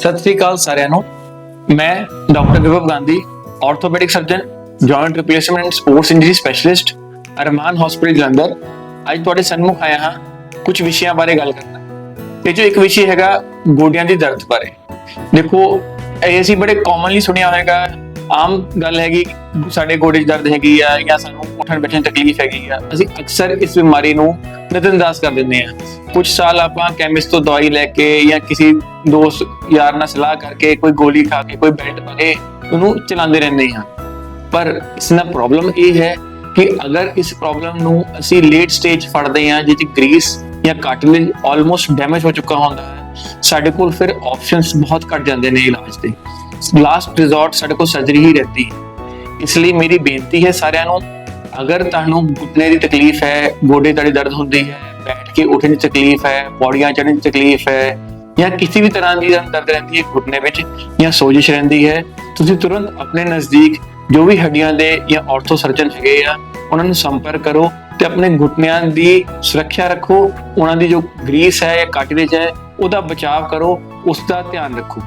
ਸਤਿ ਸ੍ਰੀ ਅਕਾਲ ਸਾਰਿਆਂ ਨੂੰ। ਮੈਂ doctor Vibhav Gandhi orthopaedic surgeon joint replacement and sports injury specialist Armaan hospital Jalandhar. ਅੱਜ ਤੁਹਾਡੇ ਸਨਮੁਖ ਆਇਆ ਹਾਂ ਕੁਝ ਵਿਸ਼ਿਆਂ ਬਾਰੇ ਗੱਲ ਕਰਨਾ ਇਹ ਜੋ ਇੱਕ ਵਿਸ਼ੇ ਹੈਗਾ ਗੋਡਿਆਂ ਦੀ ਦਰਦ ਬਾਰੇ। ਦੇਖੋ, ਇਹ ਅਸੀਂ ਬੜੇ ਕਾਮਨਲੀ ਸੁਣਿਆ ਹੋਵੇਗਾ ਆਮ ਗੱਲ ਹੈਗੀ ਸਾਡੇ ਗੋਡੇ 'ਚ ਦਰਦ ਹੈਗੀ ਆ ਜਾਂ ਸਾਨੂੰ ਉੱਠਣ ਬੈਠਣ ਤਕਲੀਫ ਹੈਗੀ ਆ, ਅਸੀਂ ਅਕਸਰ ਇਸ ਬਿਮਾਰੀ ਨੂੰ ਨਜ਼ਰਅੰਦਾਜ਼ ਕਰ ਦਿੰਦੇ ਆ ਕੁਝ ਸਾਲ ਆਪਾਂ ਕੈਮਿਸਟ ਤੋਂ ਦਵਾਈ ਲੈ ਕੇ ਜਾਂ ਕਿਸੇ ਦੋਸਤ, ਯਾਰ ਨਾਲ ਸਲਾਹ ਕਰਕੇ ਕੋਈ ਗੋਲੀ ਖਾ ਕੇ, ਕੋਈ ਬੈਲਟ ਪਾ ਕੇ ਉਹਨੂੰ ਚਲਾਉਂਦੇ ਰਹਿੰਦੇ ਹਾਂ। ਪਰ ਇਸ ਨਾਲ ਪ੍ਰੋਬਲਮ ਇਹ ਹੈ ਕਿ ਅਗਰ ਇਸ ਪ੍ਰੋਬਲਮ ਨੂੰ ਅਸੀਂ ਲੇਟ ਸਟੇਜ ਫੜਦੇ ਹਾਂ ਜਿੱਥੇ ਗ੍ਰੀਸ ਜਾਂ ਕਾਰਟਿਲੇਜ ਆਲਮੋਸਟ ਡੈਮੇਜ ਹੋ ਚੁੱਕਾ ਹੁੰਦਾ ਹੈ, ਸਾਡੇ ਕੋਲ ਫਿਰ ਆਪਸ਼ਨਸ ਬਹੁਤ ਘੱਟ ਜਾਂਦੇ ਨੇ ਇਲਾਜ ਦੇ। ਲਾਸਟ ਰਿਜ਼ੋਰਟ ਸਾਡੇ ਕੋਲ ਸਰਜਰੀ ਹੀ ਰਹਿੰਦੀ ਹੈ। ਇਸ ਲਈ ਮੇਰੀ ਬੇਨਤੀ ਹੈ ਸਾਰਿਆਂ ਨੂੰ, ਅਗਰ ਤੁਹਾਨੂੰ ਘੁਟਨੇ ਦੀ ਤਕਲੀਫ ਹੈ, ਗੋਡੇ ਤੁਹਾਡੀ ਦਰਦ ਹੁੰਦੀ ਹੈ, ਬੈਠ ਕੇ ਉੱਠਣ ਦੀ ਤਕਲੀਫ ਹੈ, ਪੌੜੀਆਂ ਚੜ੍ਹਨ ਦੀ ਤਕਲੀਫ ਹੈ, ਜਾਂ ਕਿਸੇ ਵੀ ਤਰ੍ਹਾਂ ਦੀ ਦਰਦ ਰਹਿੰਦੀ ਹੈ ਘੁਟਨੇ ਵਿੱਚ ਜਾਂ ਸੋਜਿਸ਼ ਰਹਿੰਦੀ ਹੈ, ਤੁਸੀਂ ਤੁਰੰਤ ਆਪਣੇ ਨਜ਼ਦੀਕ ਜੋ ਵੀ ਹੱਡੀਆਂ ਦੇ ਜਾਂ ਆਰਥੋ ਸਰਜਨ ਹੈਗੇ ਆ, ਉਹਨਾਂ ਨੂੰ ਸੰਪਰਕ ਕਰੋ ਤੇ ਆਪਣੇ ਘੁਟਨਿਆਂ ਦੀ ਸੁਰੱਖਿਆ ਰੱਖੋ, ਉਹਨਾਂ ਦੀ ਜੋ ਗਰੀਸ ਹੈ ਜਾਂ ਕਾਟਿਲੇਜ ਹੈ, ਉਹਦਾ ਬਚਾਅ ਕਰੋ, ਉਸ ਦਾ ਧਿਆਨ ਰੱਖੋ।